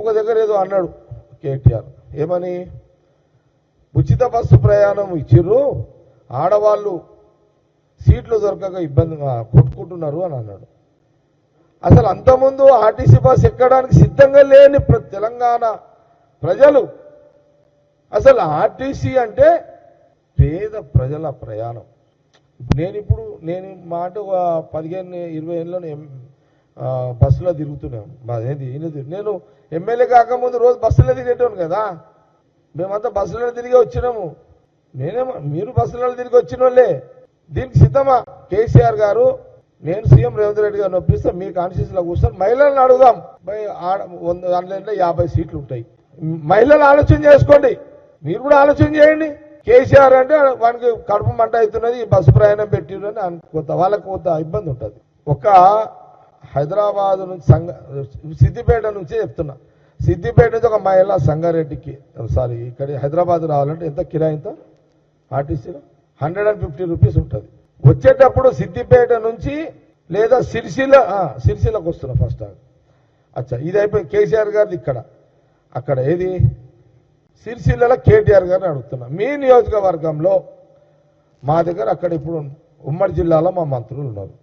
ఒక దగ్గర ఏదో అన్నాడు కేటీఆర్. ఏమని? ఉచిత బస్సు ప్రయాణం ఇచ్చిర్రు ఆడవాళ్ళు సీట్లు దొరకక ఇబ్బందిగా కొట్టుకుంటున్నారు అని అన్నాడు. అసలు అంతకుముందు ఆర్టీసీ బస్ ఎక్కడానికి సిద్ధంగా లేని ప్ర- తెలంగాణ ప్రజలు అసలు ఆర్టీసీ అంటే పేద ప్రజల ప్రయాణం. నేను ఇప్పుడు నేను మాట ఒక పదిహేను ఇరవై ఏళ్ళలో బస్సులో తిరుగుతున్నాం. మాదేది ఈయన నేను ఎమ్మెల్యే కాకముందు రోజు బస్సులో తిరిగేటోను కదా. మేమంతా బస్సులో తిరిగి వచ్చినాము. నేనేమో మీరు బస్సులలో తిరిగి వచ్చిన వాళ్ళే దీనికి సిద్ధమా? కేసీఆర్ గారు నేను సీఎం రేవంత్ రెడ్డి గారిని ఒప్పిస్తే మీ కాన్స్టిట్యూన్స్లో కూర్చొని మహిళలను అడుగుదాం. బై ఆడ వంద దాంట్లో యాభై సీట్లు ఉంటాయి. మహిళలు ఆలోచన చేసుకోండి. మీరు కూడా ఆలోచన చేయండి. కేసీఆర్ అంటే వానికి కడుపు మంట అవుతున్నది బస్సు ప్రయాణం పెట్టిరని కొంత వాళ్ళకి కొంత ఇబ్బంది ఉంటుంది. ఒక హైదరాబాద్ నుంచి సంగ సిద్దిపేట నుంచే చెప్తున్నా. సిద్దిపేట నుంచి ఒక మహిళ సంగారెడ్డికి సారీ ఇక్కడ హైదరాబాద్ రావాలంటే ఎంత కిరాయి ఎంత? ఆర్టీసీలో? హండ్రెడ్ అండ్ ఫిఫ్టీ రూపీస్ ఉంటుంది. వచ్చేటప్పుడు సిద్దిపేట నుంచి లేదా సిరిసిల్ల ఆ, సిరిసిల్లకు వస్తున్నా ఫస్ట్ అచ్చా ఇది అయిపోయింది. కేసీఆర్ గారిది ఇక్కడ. అక్కడ ఏది? సిరిసిల్లలో కేటీఆర్ గారిని అడుగుతున్నా. మీ నియోజకవర్గంలో మా దగ్గర అక్కడ ఇప్పుడు ఉమ్మడి జిల్లాలో మా మంత్రులు ఉన్నారు.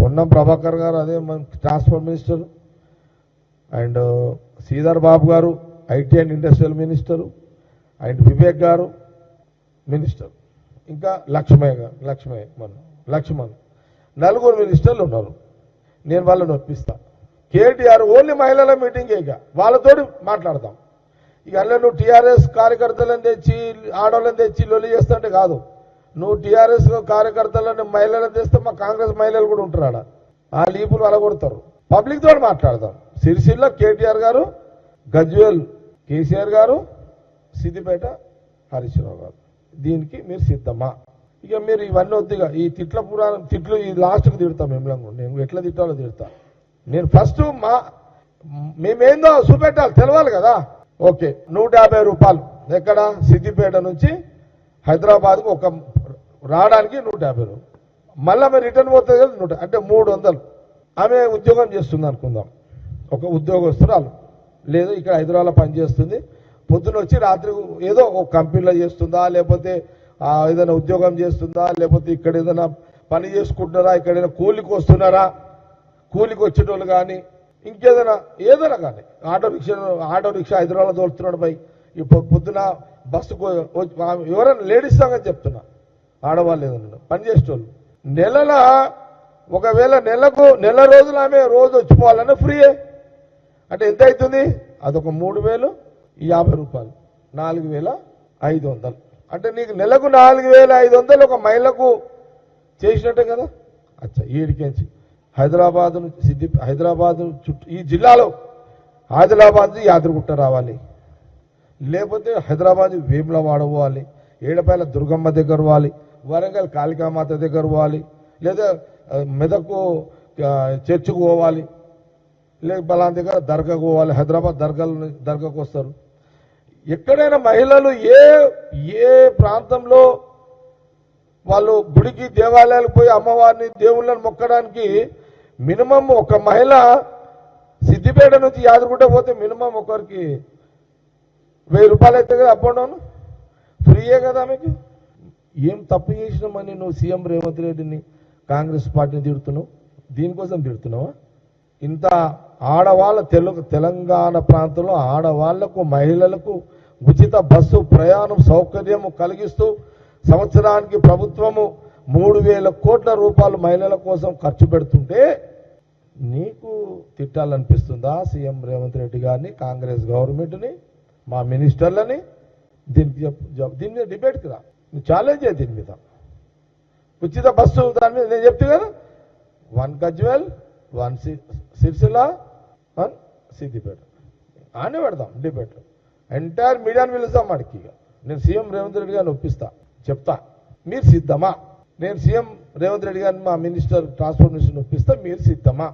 పొన్నం ప్రభాకర్ గారు అదే మన transport minister and Sridhar Babu garu IT and industrial minister and Vivek garu minister. ఇంకా లక్ష్మయ్య గారు లక్ష్మయ్య మన లక్ష్మణ్. నలుగురు మినిస్టర్లు ఉన్నారు. నేను వాళ్ళని ఒప్పిస్తా. కేటీఆర్ ఓన్లీ మహిళల మీటింగ్ ఇక. వాళ్ళతోటి మాట్లాడతాం ఇక అందులో నువ్వు టీఆర్ఎస్ కార్యకర్తలను తెచ్చి ఆడవాళ్ళని తెచ్చి లొల్లి చేస్తుంటే కాదు. నువ్వు టీఆర్ఎస్ కార్యకర్తలను మహిళలను తెస్తే మా కాంగ్రెస్ మహిళలు కూడా ఉంటారు ఆడ ఆ లీపులు అలగొడతారు. పబ్లిక్ తోటి మాట్లాడతాం సిరిసిల్ల కేటీఆర్ గారు గజ్వేల్ కేసీఆర్ గారు సిద్దిపేట హరీశ్రావు గారు. దీనికి మీరు సిద్ధమా? ఇక మీరు ఇవన్నీ వద్దుగా. ఈ తిట్ల పురాణం తిట్లు ఈ లాస్ట్కి తిడతాం మేము నేను ఎట్లా తిట్టాలో తిడతా. నేను ఫస్ట్ మా మేమేందో చూపెట్టాలి తెలవాలి కదా. ఓకే నూట యాభై రూపాయలు ఎక్కడ? సిద్దిపేట నుంచి హైదరాబాద్కు ఒక రావడానికి నూట యాభై రూపాయలు మళ్ళీ ఆమె రిటర్న్ పోతుంది కదా నూట అంటే మూడు వందలు. ఆమె ఉద్యోగం చేస్తుంది అనుకుందాం. ఒక ఉద్యోగస్తురాలు. లేదు ఇక్కడ హైదరాబాద్లో పనిచేస్తుంది. పొద్దున వచ్చి రాత్రి ఏదో ఒక కంపెనీలో చేస్తుందా లేకపోతే ఏదైనా ఉద్యోగం చేస్తుందా లేకపోతే ఇక్కడ ఏదైనా పని చేసుకుంటున్నారా ఇక్కడ ఏదైనా కూలికి వస్తున్నారా? కూలికి వచ్చేటోళ్ళు కానీ ఇంకేదైనా ఏదైనా కానీ. ఆటో రిక్షా ఆటో రిక్షా హైదరాబాద్లో తోలుతున్నాడు పై పొద్దున బస్సుకు ఎవరైనా లేడీస్ సంగతి చెప్తున్నా. ఆడవాళ్ళు ఏదన్నా పనిచేసేటోళ్ళు నెలల ఒకవేళ నెలకు నెల రోజులు ఆమె రోజు వచ్చిపోవాలన్నా ఫ్రీయే. అంటే ఎంత అవుతుంది? అదొక మూడు వేలు యాభై రూపాయలు. నాలుగు వేల ఐదు వందలు. అంటే నీకు నెలకు నాలుగు వేల ఐదు వందలు ఒక మహిళకు చేసినట్టే కదా? అచ్చా ఈడికించి హైదరాబాద్ నుంచి సిద్ధి హైదరాబాద్ చుట్టూ ఈ జిల్లాలో ఆదిలాబాద్ నుంచి యాదగిరిగుట్ట రావాలి. లేకపోతే హైదరాబాద్ వేములవాడ పోవాలి. ఏడపైల దుర్గమ్మ దగ్గర పోవాలి. వరంగల్ కాళికామాత దగ్గర పోవాలి లేదా మెదకు చర్చికి పోవాలి లేక బలాన్ దగ్గర దర్గాకు పోవాలి హైదరాబాద్ దర్గాలు దర్గాకు వస్తారు. ఎక్కడైనా మహిళలు ఏ ఏ ప్రాంతంలో వాళ్ళు గుడికి దేవాలయాలకు పోయి అమ్మవారిని దేవుళ్ళని మొక్కడానికి మినిమం ఒక మహిళ సిద్దిపేట నుంచి యాదగిరిగుట్ట పోతే మినిమం ఒకరికి వెయ్యి రూపాయలు అయితే కదా అప్ అండ్ డౌన్? ఫ్రీయే కదా మీకు ఏం తప్పు చేసినామని నువ్వు సీఎం రేవంత్ రెడ్డిని కాంగ్రెస్ పార్టీని తిడుతున్నావు? దీనికోసం తిడుతున్నావా? ఇంత ఆడవాళ్ళ తెలుగు తెలంగాణ ప్రాంతంలో ఆడవాళ్ళకు మహిళలకు ఉచిత బస్సు ప్రయాణం సౌకర్యము కలిగిస్తూ సంవత్సరానికి ప్రభుత్వము మూడు వేల కోట్ల రూపాయలు మహిళల కోసం ఖర్చు పెడుతుంటే నీకు తిట్టాలనిపిస్తుందా సీఎం రేవంత్ రెడ్డి గారిని కాంగ్రెస్ గవర్నమెంట్ని మా మినిస్టర్లని? దీనికి చెప్పు దీని మీద డిబేట్కి రా. నువ్వు ఛాలెంజ్ చేయ దీని మీద. ఉచిత బస్సు దాని మీద నేను చెప్తే కదా వన్ గజ్వెల్ వన్ సి సిరిసిల్ల వన్ సిద్దిపేట ఆనే పెడదాం డిబేట్ ఎంటైర్ మీడియాని పిలుస్తాం వాడికి ఇక. నేను సీఎం రేవంత్ రెడ్డి గారిని ఒప్పిస్తా చెప్తా. మీరు సిద్ధమా? నేను సీఎం రేవంత్ రెడ్డి గారిని మా మినిస్టర్ ట్రాన్స్పోర్ట్ మినిస్టర్ని ఒప్పిస్తా మీరు సిద్ధమా?